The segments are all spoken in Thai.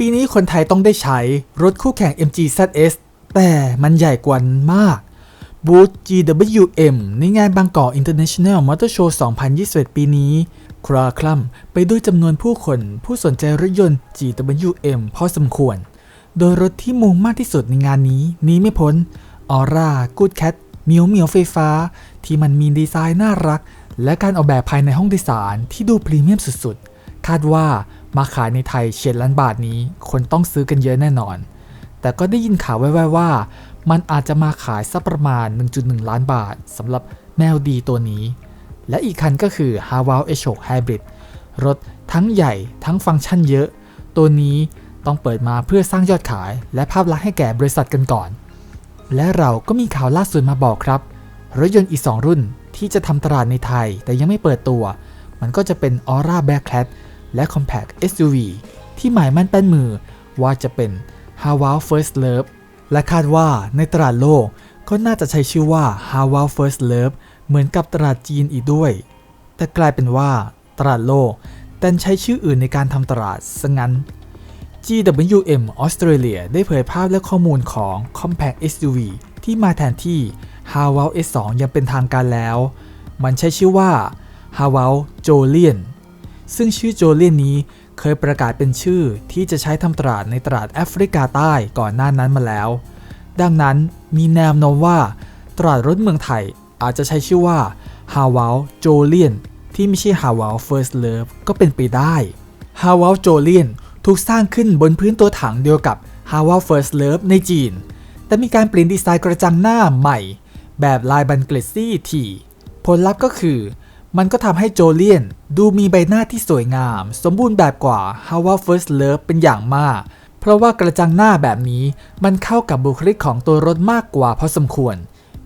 ปีนี้คนไทยต้องได้ใช้รถคู่แข่ง MG ZS แต่มันใหญ่กว่ามากบูธ GWM ในงานบางกอก International Motor Show 2021 ปีนี้ คราคล่ำไปด้วยจำนวนผู้คนผู้สนใจรถยนต์ GWM พอสมควร โดยรถที่มุงมากที่สุดในงานนี้หนี้ไม่พ้นออร่ากูดแคทเมียวเมียวไฟฟ้า ที่มันมีดีไซน์น่ารัก และการออกแบบภายในห้องโดยสารที่ดูพรีเมียมสุดๆ คาดว่า มาขายในไทยเฉียดล้านบาทนี้ คนต้องซื้อกันเยอะแน่นอน แต่ก็ได้ยินข่าวแว่วๆว่า มันอาจจะมาขายสักประมาณ 1.1 ล้านบาทสำหรับแมวดีตัวนี้ และอีกคันก็คือ h a w a l H6 Hybrid รถทั้งใหญ่ทั้งฟังก์ชันเยอะ ตัวนี้ต้องเปิดมาเพื่อสร้างยอดขาย และภาพลักษณ์ให้แก่บริษัทกันก่อน และเราก็มีข่าวล่าสุดมาบอกครับ รถยนต์อีก 2 รุ่นที่จะทำตลาดในไทยแต่ยังไม่เปิดตัว มันก็จะเป็น Aura Bearcat และ Compact SUV ที่หมายมั่นแป้นมือว่าจะเป็น h a w a l First Love และคาดว่าในตลาดโลกก็น่าจะใช้ชื่อว่า h a w a l First Love เหมือนกับตลาดจีนอีกด้วย แต่กลายเป็นว่าตลาดโลกแต่ใช้ชื่ออื่นในการทำตลาดซะงั้น GWM ออสเตรเลียได้เผยภาพและข้อมูลของ Compact SUV ที่มาแทนที่ h a w a l S2 ยังเป็นทางการแล้ว มันใช้ชื่อว่า h a w a l Jolian ซึ่งชื่อโจเลียนนี้เคยประกาศเป็นชื่อที่จะใช้ทำตลาดในตลาดแอฟริกาใต้ก่อนหน้านั้นมาแล้ว ดังนั้นมีแนวโน้มว่า ตลาดรถเมืองไทยอาจจะใช้ชื่อว่า h a w a l Jolian ที่ไม่ใช่ h a w a l First Love ก็เป็นไปได้ h a w a l Jolian ถูกสร้างขึ้นบนพื้นตัวถังเดียวกับ h a w a l First Love ในจีน แต่มีการเปลี่ยนดีไซน์กระจังหน้าใหม่ แบบลายบันเกลซี่ทีผลลัพธ์ก็คือ มันก็ทำให้โจเลียนดูมีใบหน้าที่สวยงาม สมบูรณ์แบบกว่า h a w a l First Love เป็นอย่างมาก เพราะว่ากระจังหน้าแบบนี้มันเข้ากับบุคลิกของตัวรถมากกว่าพอสมควร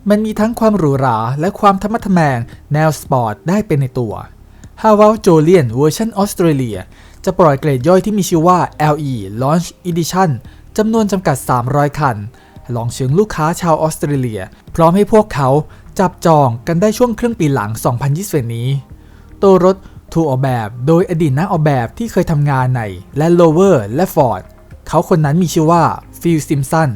มันมีทั้งความหรูหราและความธรรมะทแมงแนวสปอร์ตได้เป็นในตัว h a w a l Jolian เวอร์ชันออสเตรเลียจะปล่อยเกรดย่อยที่มีชื่อว่า LE Launch Edition จำนวนจำกัด 300 คัน ลองเชิงลูกค้าชาวออสเตรเลีย พร้อมให้พวกเขา จับจองกันได้ช่วงครึ่งปีหลัง 2021นี้ ตัวรถถูกออกแบบโดยอดีตนักออกแบบที่เคยทำงานใน Land Rover และ Ford เขาคนนั้นมีชื่อว่าฟิลซิมสัน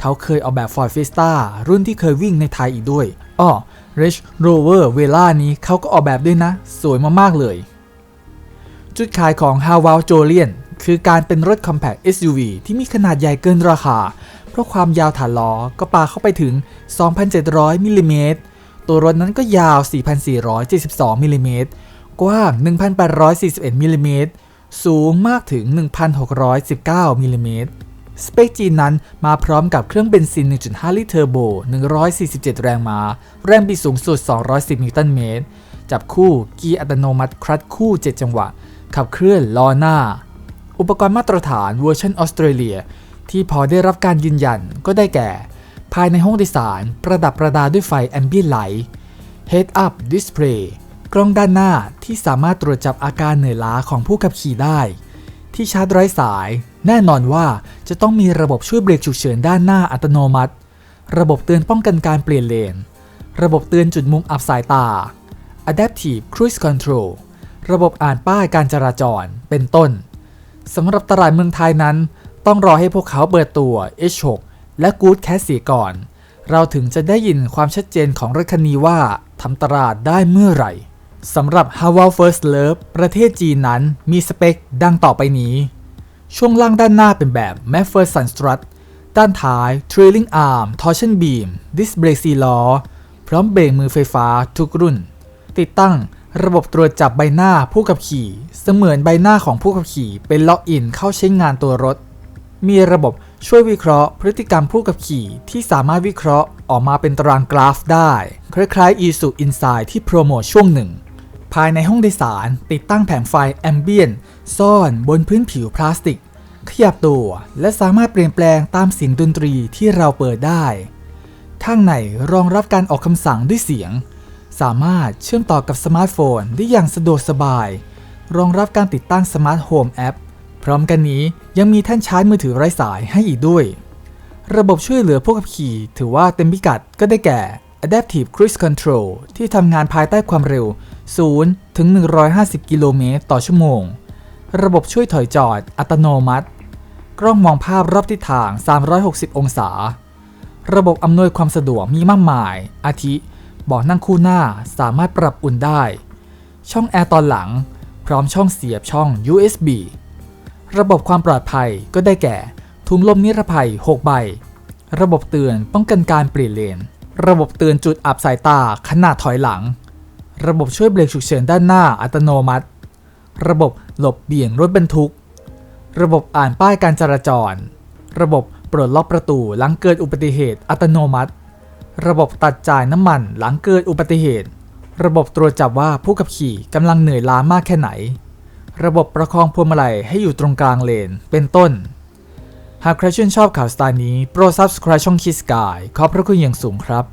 เขาเคยออกแบบ Ford Fiesta รุ่นที่เคยวิ่งในไทยอีกด้วยอ้อ Range Rover Vela นี้เขาก็ออกแบบด้วยนะ สวยมาก ๆ เลย จุดขายของ h a w a l Jolian คือการเป็นรถ Compact SUV ที่มีขนาดใหญ่เกินราคา เพราะความยาวฐานล้อก็ปาเข้าไปถึง 2,700 มิลลิเมตร ตัวรถนั้นก็ยาว 4,472 มิลลิเมตร กว้าง 1,841 มิลลิเมตร สูงมากถึง 1,619 มิลลิเมตร สเปคจีนนั้นมาพร้อมกับเครื่องเบนซิน 1.5 ลิตรเทอร์โบ 147 แรงม้า แรงบิดสูงสุด 210 นิวตันเมตร จับคู่เกียร์อัตโนมัติคลัตช์คู่ 7 จังหวะ ขับเคลื่อนล้อหน้า อุปกรณ์มาตรฐานเวอร์ชันออสเตรเลีย ที่พอได้รับการยืนยันก็ได้แก่ ภายในห้องโดยสารประดับประดาด้วยไฟแอมเบียนไลท์ Head Up Display กล้องด้านหน้าที่สามารถตรวจจับอาการเหนื่อยล้าของผู้ขับขี่ได้ ที่ชาร์จไร้สาย แน่นอนว่าจะต้องมีระบบช่วยเบรกฉุกเฉินด้านหน้าอัตโนมัติ ระบบเตือนป้องกันการเปลี่ยนเลน ระบบเตือนจุดมุมอับสายตา Adaptive Cruise Control ระบบอ่านป้ายการจราจร เป็นต้น สำหรับตลาดเมืองไทยนั้น ต้องรอให้พวกเขาเปิดตัว H6 และ Good Cat 4ก่อน เราถึงจะได้ยินความชัดเจนของรถคันนี้ว่าทำตลาดได้เมื่อไหร่สำหรับ h a w a l First Love ประเทศจีนนั้นมีสเปคดังต่อไปนี้ ช่วงล่างด้านหน้าเป็นแบบ McPherson Strut ด้านท้าย Trailing Arm Torsion Beam Disc Brake 4ล้อ พร้อมเบรกมือไฟฟ้าทุกรุ่น ติดตั้ง ระบบตรวจจับใบหน้าผู้ขับขี่ เสมือนใบหน้าของผู้ขับขี่เป็นล็อกอินเข้าใช้งานตัวรถ มีระบบช่วยวิเคราะห์พฤติกรรมผู้ขับขี่ที่สามารถวิเคราะห์ออกมาเป็นตารางกราฟได้ คล้ายๆ e s u Insight ที่โปรโมทช่วงหนึ่ง ภายในห้องโดยสารติดตั้งแผงไฟแอมเบียนซ่อนบนพื้นผิวพลาสติก ขยับตัวและสามารถเปลี่ยนแปลงตามเสียงดนตรีที่เราเปิดได้ ข้างในรองรับการออกคำสั่งด้วยเสียง สามารถเชื่อมต่อกับสมาร์ทโฟนได้อย่างสะดวกสบาย รองรับการติดตั้งสมาร์ทโฮมแอป พร้อมกันนี้ยังมีแท่นชาร์จมือถือไร้สายให้อีกด้วย ระบบช่วยเหลือผู้ขับขี่ ถือว่าเต็มพิกัดก็ได้แก่ Adaptive Cruise Control ที่ทำงานภายใต้ความเร็ว 0 ถึง 150 กิโลเมตรต่อชั่วโมง ระบบช่วยถอยจอด อัตโนมัติ กล้องมองภาพรอบทิศทาง 360 องศา ระบบอำนวยความสะดวกมีมากมาย อาทิ เบาะนั่งคู่หน้าสามารถปรับอุ่นได้ ช่องแอร์ตอนหลัง พร้อมช่องเสียบช่อง USB ระบบความปลอดภัยก็ได้แก่ ถุงลมนิรภัย 6 ใบ ระบบเตือนป้องกันการเปลี่ยนเลน ระบบเตือนจุดอับสายตาขณะถอยหลัง ระบบช่วยเบรกฉุกเฉินด้านหน้าอัตโนมัติ ระบบหลบเบี่ยงรถบรรทุก ระบบอ่านป้ายการจราจร ระบบปลดล็อกประตูหลังเกิดอุบัติเหตุอัตโนมัติ ระบบตัดจ่ายน้ำมันหลังเกิดอุบัติเหตุ ระบบตรวจจับว่าผู้ขับขี่กำลังเหนื่อยล้ามากแค่ไหน ระบบประคองพวงมาลัยให้อยู่ตรงกลางเลน เป็นต้น หากใครชื่นชอบข่าวสไตล์นี้ โปรด subscribe ช่องคิสกายขอบพระคุณอย่างสูงครับ